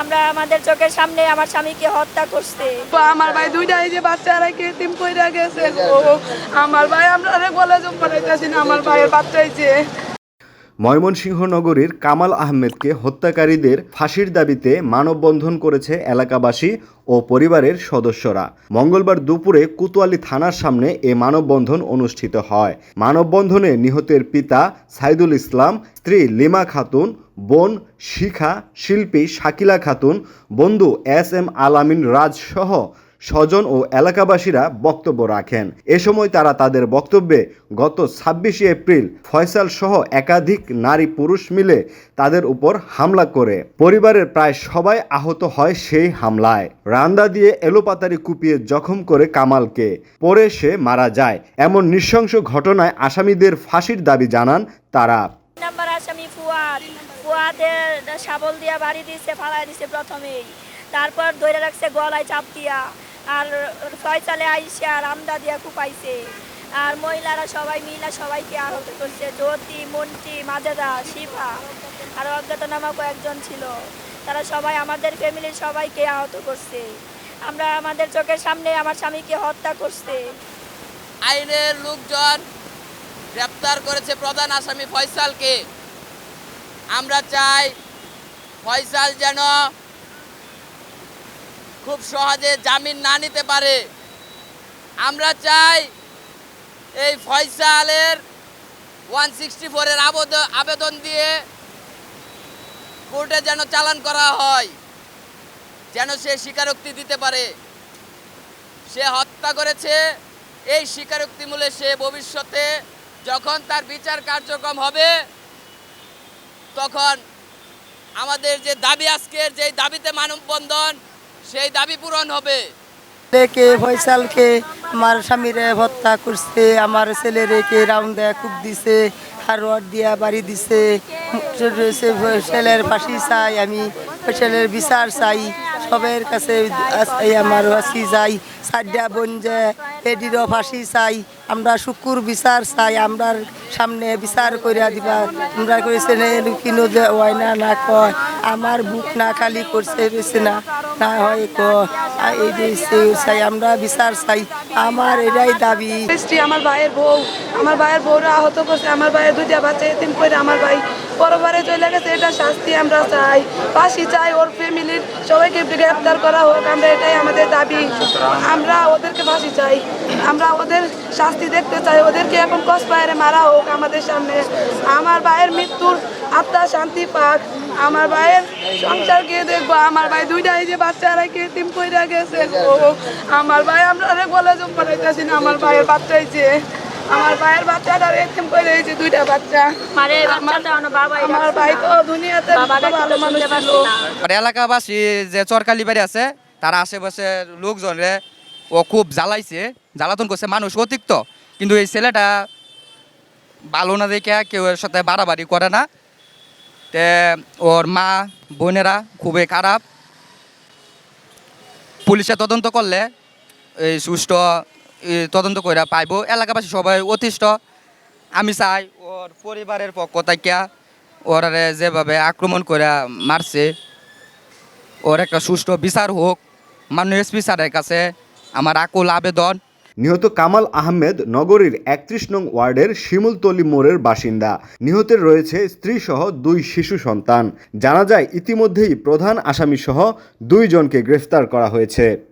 আমরা আমাদের চোখের সামনে আমার স্বামীকে হত্যা করছে। আমার ভাই দুইটা এই যে বাচ্চারা কে টিম কইরা গেছে। আমার ভাই আমরা রে বলে জম পাঠাইতাছি না আমার ভাইয়ের বাচ্চাই যে। ময়মনসিংহ নগরীর কামাল আহমেদকে হত্যাকারীদের ফাঁসির দাবিতে মানববন্ধন করেছে এলাকাবাসী ও পরিবারের সদস্যরা। মঙ্গলবার দুপুরে কোতোয়ালি থানার সামনে এ মানববন্ধন অনুষ্ঠিত হয়। মানববন্ধনে নিহতের পিতা সাইদুল ইসলাম স্ত্রী লিমা খাতুন বোন শিখা, শিল্পী শাকিলা খাতুন, বন্ধু এস এম আলামিন রাজ সহ স্বজন ও এলাকাবাসীরা বক্তব্য রাখেন। এ সময় তারা তাদের বক্তব্যে গত ছাব্বিশে এপ্রিল ফয়সাল সহ একাধিক নারী পুরুষ মিলে তাদের উপর হামলা করে। পরিবারের প্রায় সবাই আহত হয় সেই হামলায়। রান্দা দিয়ে এলোপাতারি কুপিয়ে জখম করে কামালকে। পরে সে মারা যায়। এমন নৃশংস ঘটনায় আসামিদের ফাঁসির দাবি জানান তারা। নাম্বার আসামি ফুয়াদ। ফুয়াদের শাবল দিয়া বাড়ি দিছে, ফালাই দিছে প্রথমেই। তারপর ধরে রাখছে গলায় চাপ দিয়া। আর ফয়সালে আইসে আর রামদা দিয়া কুপাইছে। আর মহিলারা সবাই মিলা সবাইকে আহত করছে। জ্যোতি, মন্টি, মাজেদা, শিফা আর অজ্ঞাতনামা কয়েকজন ছিল। তারা সবাই আমাদের ফ্যামিলির সবাইকে আহত করছে। আমরা আমাদের চোখের সামনে আমার স্বামীকে হত্যা করছে। আইনের লোকজন গ্রেপ্তার করেছে প্রধান আসামি ফয়সালকে। আমরা চাই ফয়সাল যেন খুব সহজে জামিন না নিতে পারে। আমরা চাই এই ফয়সালের ওয়ান সিক্সটি ফোরের আবেদন দিয়ে কোর্টে যেন চালান করা হয়, যেন সে স্বীকারোক্তি দিতে পারে। সে হত্যা করেছে, এই স্বীকারোক্তি মূলে সে ভবিষ্যতে যখন তার বিচার কার্যক্রম হবে তখন আমাদের যে দাবি আজকের যে দাবিতে মানববন্ধন, সেই দাবি পূরণ হবে। কে ফয়সালকে আমার স্বামীরে হত্যা করছে, আমার ছেলেরে কে রাউন্ড দেয়া খুব দিছে হারোয়ার দিয়া বাড়ি দিছে। ছেলের ফাঁসি চাই, আমি ছেলের বিচার চাই, সবের কাছে আমার ফাঁসি চাই সাদ্যা বোন যে এডিরও ফাঁসি চাই। আমরা শুকুর বিচার চাই আমরার সামনে বিচার করিয়া দিবা। আমরা করেছে কিনো হয় না না কয়। আমার বুক না খালি করছে রয়েছে না না হয় চাই, আমরা বিচার চাই। আমার এটাই দাবি। আমার ভাইয়ের বউ, আমার ভাইয়ের বউরা আহত করছে, আমার ভাইয়ের দুইটা বাচ্চা এতিম করে আমার ভাই পরবারে চলে গেছে, এটা শাস্তি আমরা চাই। ফাঁসি চাই ওর ফ্যামিলির, সবাইকে গ্রেপ্তার করা হোক, আমরা এটাই আমাদের দাবি। আমরা ওদেরকে ফাঁসি চাই। আমরা ওদের শাস্তি দেখতে চাই। ওদেরকে এখন কসবায়ারে মারা হোক আমাদের সামনে। আমার ভাইয়ের মৃত্যুর আত্মা শান্তি পাক। আমার ভাইয়ের সংসার কে দেখব। আমার ভাই দুইটা এই যে বাচ্চারা কে টিম কইরা গেছে। আমার ভাই আমরা জম পাঠাইতাছি না। আমার ভাইয়ের বাচ্চাই যে আমার ভাইয়ের বাচ্চাটা করে দুইটা বাচ্চা। আমার ভাই তো দুনিয়াতে ভালো মানুষ এলাকাবাসী যে চরকালি বাড়ি আছে তার আশেপাশের লোকজনরে ও খুব জ্বালাইছে। জ্বালাতন করছে, মানুষ অতিরিক্ত। কিন্তু এই ছেলেটা ভালো না দেখে কেউ এর সাথে বাড়াবাড়ি করে না। তে ওর মা, বোনেরা খুবই খারাপ। পুলিশে তদন্ত করলে এই সুষ্ঠু তদন্ত করে পাইব। এলাকাবাসী সবাই অতিষ্ঠ। আমি চাই ওর পরিবারের পক্ষ থেকে ওরারে যেভাবে আক্রমণ করে মারছে, ওর একটা সুষ্ঠু বিচার হোক। মাননীয় এসপি স্যারের কাছে আমার আকুল আবেদন। নিহত কামাল আহমেদ নগরীর একত্রিশ নং ওয়ার্ডের শিমুলতলি মোড়ের বাসিন্দা। নিহতের রয়েছে স্ত্রী সহ দুই শিশু সন্তান। জানা যায়, ইতিমধ্যেই প্রধান আসামিসহ দুইজনকে গ্রেফতার করা হয়েছে।